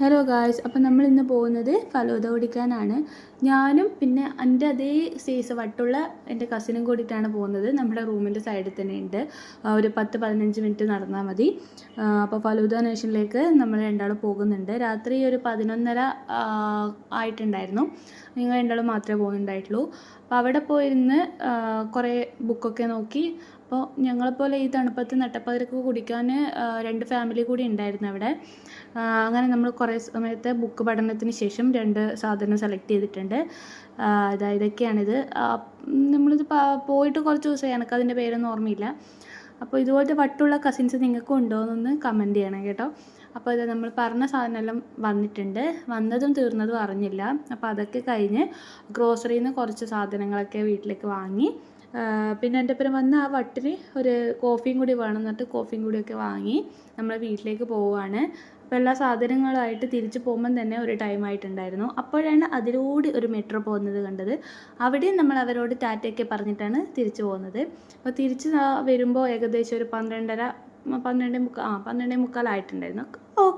Hello guys അപ്പം നമ്മൾ ഇന്ന് പോകുന്നത് ഫലൂദ കുടിക്കാനാണ്. ഞാനും പിന്നെ എന്റെ അതേ സൈസ് വട്ടുള്ള എന്റെ കസിനും കൂടിയിട്ടാണ് പോകുന്നത്. നമ്മുടെ റൂമിന്റെ സൈഡിൽ തന്നെ ഉണ്ട്. ഒരു പത്ത് പതിനഞ്ച് മിനിറ്റ് നടന്നാൽ മതി. അപ്പോൾ ഫലൂദ നേഷനിലേക്ക് നമ്മൾ രണ്ടാളും പോകുന്നുണ്ട്. രാത്രി ഒരു പതിനൊന്നര ആയിട്ടുണ്ടായിരുന്നു. നിങ്ങൾ രണ്ടാളും മാത്രമേ പോകുന്നുണ്ടായിട്ടുള്ളൂ. അപ്പോൾ അവിടെ പോയിരുന്ന് കുറേ ബുക്കൊക്കെ നോക്കി. അപ്പോൾ ഞങ്ങളെപ്പോലെ ഈ തണുപ്പത്ത് നട്ടപ്പതിരക്ക് കുടിക്കാൻ രണ്ട് ഫാമിലി കൂടി ഉണ്ടായിരുന്നു അവിടെ. അങ്ങനെ നമ്മൾ കുറേ സമയത്തെ ബുക്ക് പഠനത്തിന് ശേഷം രണ്ട് സാധനം സെലക്ട് ചെയ്തിട്ടുണ്ട്. അതായത് ഇതാ ഇതൊക്കെയാണിത് നമ്മളിത് പോയിട്ട് കുറച്ച് ദിവസമായി. എനിക്കതിന്റെ പേരൊന്നും ഓർമ്മയില്ല. അപ്പോൾ ഇതുപോലത്തെ വട്ടുള്ള കസിൻസ് നിങ്ങൾക്കും ഉണ്ടോ എന്നൊന്ന് കമന്റ് ചെയ്യണം കേട്ടോ. അപ്പോൾ ഇത് നമ്മൾ പറഞ്ഞ സാധനമെല്ലാം വന്നിട്ടുണ്ട്. വന്നതും തീർന്നതും അറിഞ്ഞില്ല. അപ്പോൾ അതൊക്കെ കഴിഞ്ഞ് ഗ്രോസറിയിൽ നിന്ന് കുറച്ച് സാധനങ്ങളൊക്കെ വീട്ടിലേക്ക് വാങ്ങി പിന്നെ എന്റെ ഒപ്പം വന്ന ആ വട്ടിന് ഒരു കോഫിയും കൂടി വേണം എന്നിട്ട് കോഫിയും കൂടിയൊക്കെ വാങ്ങി നമ്മൾ വീട്ടിലേക്ക് പോവുകയാണ്. അപ്പോൾ എല്ലാ സാധനങ്ങളായിട്ട് തിരിച്ച് പോകുമ്പം തന്നെ ഒരു ടൈം ആയിട്ടുണ്ടായിരുന്നു. അപ്പോഴാണ് അതിലൂടെ ഒരു മെട്രോ പോകുന്നത് കണ്ടത്. അവിടെയും നമ്മൾ അവരോട് ടാറ്റയൊക്കെ പറഞ്ഞിട്ടാണ് തിരിച്ചു പോകുന്നത്. അപ്പോൾ തിരിച്ച് വരുമ്പോൾ ഏകദേശം ഒരു പന്ത്രണ്ടര പന്ത്രണ്ടേ മുക്കാൽ ആ പന്ത്രണ്ടേ മുക്കാലായിട്ടുണ്ടായിരുന്നു ഓ